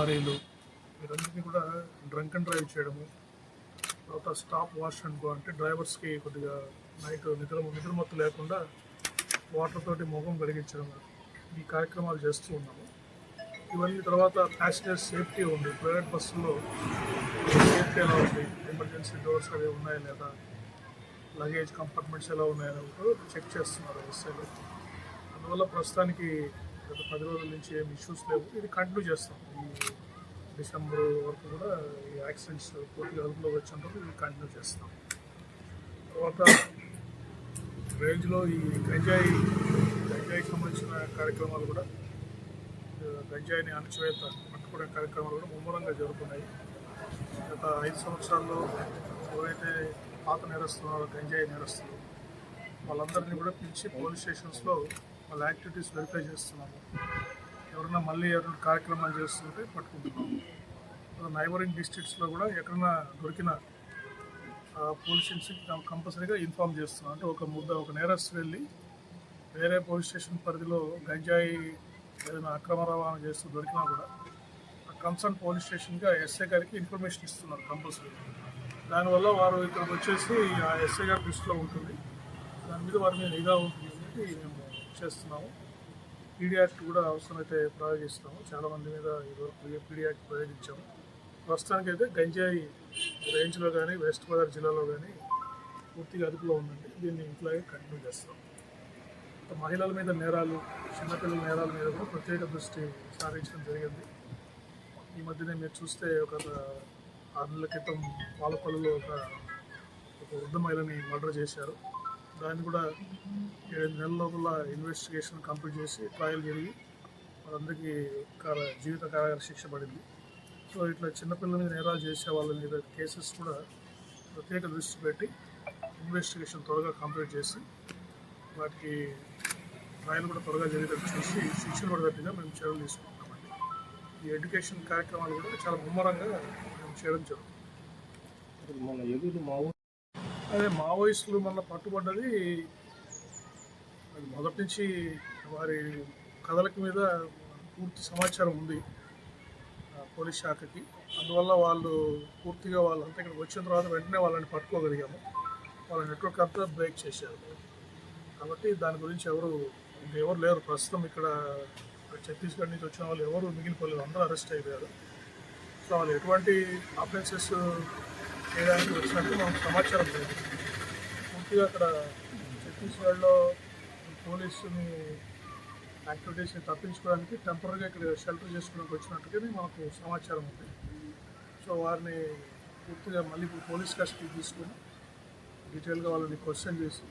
లారీలు వీరన్నిటిని కూడా drunk and drive చేయడము తర్వాత స్టాప్ వాష్ అండ్ గో అంటే డ్రైవర్స్కి కొద్దిగా నైట్ నిద్ర నిద్రమత్తు లేకుండా వాటర్ తోటి ముఖం కడిగించడం ఈ కార్యక్రమాలు చేస్తూ ఉన్నాము. ఇవన్నీ తర్వాత ప్యాసింజర్ సేఫ్టీ ఉంది. ప్రైవేట్ బస్సుల్లో సేఫ్టీ ఎలా ఉంది? ఎమర్జెన్సీ డోర్స్ అవి ఉన్నాయా లేదా? లగేజ్ కంపార్ట్మెంట్స్ ఎలా ఉన్నాయని కూడా చెక్ చేస్తున్నారు ఎస్ఐలు అందువల్ల ప్రస్తుతానికి గత పది రోజుల నుంచి ఏం ఇష్యూస్ లేవు. ఇది కంటిన్యూ చేస్తాం. ఈ డిసెంబర్ వరకు కూడా ఈ యాక్సిడెంట్స్ పూర్తిగా అదుపులోకి వచ్చేంత వరకు ఇది కంటిన్యూ చేస్తాం. తర్వాత రేంజ్లో ఈ గంజాయి గంజాయికి సంబంధించిన కార్యక్రమాలు కూడా గంజాయిని అణచివేత పట్టుకునే కార్యక్రమాలు కూడా ముమ్మరంగా జరుగుతున్నాయి. గత ఐదు సంవత్సరాల్లో ఎవరైతే పాత నేరస్తున్నారో గంజాయి నేరస్తులు వాళ్ళందరినీ కూడా పిలిచి పోలీస్ స్టేషన్స్లో వాళ్ళ యాక్టివిటీస్ వెరిఫై చేస్తున్నాము. ఎవరైనా మళ్ళీ ఎవరైనా కార్యక్రమాలు చేస్తుంటే పట్టుకుంటున్నాము నైబరింగ్ డిస్ట్రిక్ట్స్లో కూడా ఎక్కడైనా దొరికిన పోలీస్ స్టేషన్ కంపల్సరీగా ఇన్ఫామ్ చేస్తున్నాం. అంటే ఒక ముద్ద ఒక నేరస్తు వెళ్ళి వేరే పోలీస్ స్టేషన్ పరిధిలో గంజాయి ఏదైనా అక్రమ రవాణా చేస్తూ దొరికినా కూడా కన్సర్న్ పోలీస్ స్టేషన్గా ఎస్ఐ గారికి ఇన్ఫర్మేషన్ ఇస్తున్నారు కంపల్సరీ. దానివల్ల వారు ఇక్కడికి వచ్చేసి ఆ ఎస్ఐ గారి దృష్టిలో ఉంటుంది. దాని మీద వారి మీద నిఘా ఉంటుంది. అనేది మేము చేస్తున్నాము. పీడీ యాక్ట్ కూడా అవసరమైతే ప్రయోగిస్తాము. చాలామంది మీద ఇదివరకు పీడీ యాక్ట్ ప్రయోగించాము. ప్రస్తుతానికైతే గంజాయి రేంజ్లో కానీ వెస్ట్ గోదావరి జిల్లాలో కానీ పూర్తిగా అదుపులో ఉందండి. దీన్ని ఇట్లాగే కంటిన్యూ చేస్తాం. మహిళల మీద నేరాలు చిన్నపిల్లల నేరాల మీద కూడా ప్రత్యేక దృష్టి సారించడం జరిగింది. ఈ మధ్యనే మీరు చూస్తే ఒక ఆరు నెలల క్రితం పాలపల్లిలో ఒక ఒక వృద్ధ మహిళని మర్డర్ చేశారు. దాన్ని కూడా ఏడు నెలల లోపల ఇన్వెస్టిగేషన్ కంప్లీట్ చేసి ట్రయల్ జరిగి వాళ్ళందరికీ కార జీవిత కారాగార శిక్ష పడింది. సో ఇట్లా చిన్నపిల్లల మీద నేరాలు చేసే వాళ్ళ మీద కేసెస్ కూడా ప్రత్యేక దృష్టి పెట్టి ఇన్వెస్టిగేషన్ త్వరగా కంప్లీట్ చేసి వాటికి ట్రయల్ కూడా త్వరగా జరిగేటట్టు చూసి శిక్షణ పడేటట్టుగా మేము చర్యలు తీసుకుంటున్నామండి. ఈ ఎడ్యుకేషన్ కార్యక్రమాలు కూడా చాలా ముమ్మరంగా మేము చేయడం జరుగుతుంది. మన ఎదురు మా ఊరు అదే మావోయిస్టులు మన పట్టుబడ్డది. అది మొదటి నుంచి వారి కథలకి మీద పూర్తి సమాచారం ఉంది పోలీస్ శాఖకి. అందువల్ల వాళ్ళు పూర్తిగా వాళ్ళంతా ఇక్కడికి వచ్చిన తర్వాత వెంటనే వాళ్ళని పట్టుకోగలిగాము. వాళ్ళ నెట్వర్క్ అంతా బ్రేక్ చేశారు. కాబట్టి దాని గురించి ఎవరు ఎవరు లేరు. ప్రస్తుతం ఇక్కడ ఛత్తీస్గఢ్ నుంచి వచ్చిన వాళ్ళు ఎవరు మిగిలిపోలేదు అందరూ అరెస్ట్ అయిపోయారు. సో వాళ్ళు ఎటువంటి ఆఫెన్సెస్ చేయడానికి వచ్చినట్టు మనకు సమాచారం లేదు. పూర్తిగా అక్కడ ఛత్తీస్గఢ్లో పోలీసుని యాక్టివిటీస్ని తప్పించుకోవడానికి టెంపరీగా ఇక్కడ షెల్టర్ చేసుకోవడానికి వచ్చినట్టుగానే మనకు సమాచారం ఉంది. సో వారిని పూర్తిగా మళ్ళీ ఇప్పుడు పోలీస్ కస్టడీ తీసుకుని డీటెయిల్గా వాళ్ళని క్వశ్చన్ చేసి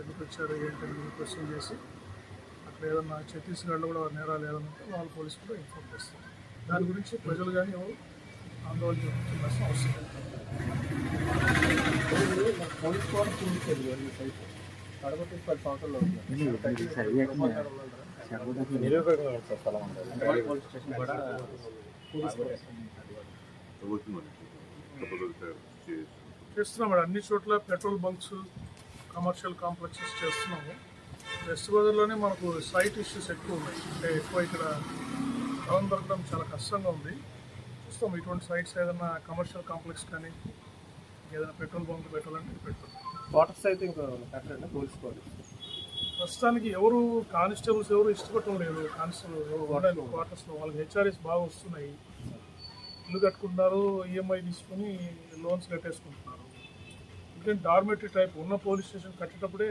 ఎందుకు వచ్చారు ఏంటని క్వశ్చన్ చేసి అక్కడ ఏదన్నా ఛత్తీస్గఢ్లో కూడా నేరాలు ఏదన్నా ఉంటే వాళ్ళ పోలీసు కూడా ఇన్ఫార్మ్ చేస్తారు. దాని గురించి ప్రజలు కానీ ఎవరు ఆందోళన చెందాల్సిన అవసరం లేదు పోలీస్ వారు పది సంవత్సరాలు చేస్తున్నాం. అన్ని చోట్ల పెట్రోల్ బంక్స్ కమర్షియల్ కాంప్లెక్సెస్ చేస్తున్నాము. వెస్ట్ గోదావరిలోనే మనకు సైట్ ఇష్యూస్ ఎక్కువ ఉన్నాయి. అంటే ఎక్కువ ఇక్కడ స్థలం దొరకడం చాలా కష్టంగా ఉంది. చూస్తాం. ఇటువంటి సైట్స్ ఏదైనా కమర్షియల్ కాంప్లెక్స్ కానీ ఏదైనా పెట్రోల్ బంక్ పెట్టాలంటే పెట్రోల్ క్వార్టర్స్ అయితే ఇంకా కట్టండి ప్రస్తుతానికి ఎవరు కానిస్టేబుల్స్ ఎవరు ఇష్టపడటం లేదు. కానిస్టేబుల్ ఎవరు క్వార్టర్స్లో వాళ్ళకి హెచ్ఆర్ఎస్ బాగా వస్తున్నాయి. ఇల్లు కట్టుకుంటున్నారు ఈఎంఐ తీసుకుని లోన్స్ కట్టేసుకుంటున్నారు ఎందుకంటే డార్మెటరీ టైప్ ఉన్న పోలీస్ స్టేషన్ కట్టేటప్పుడే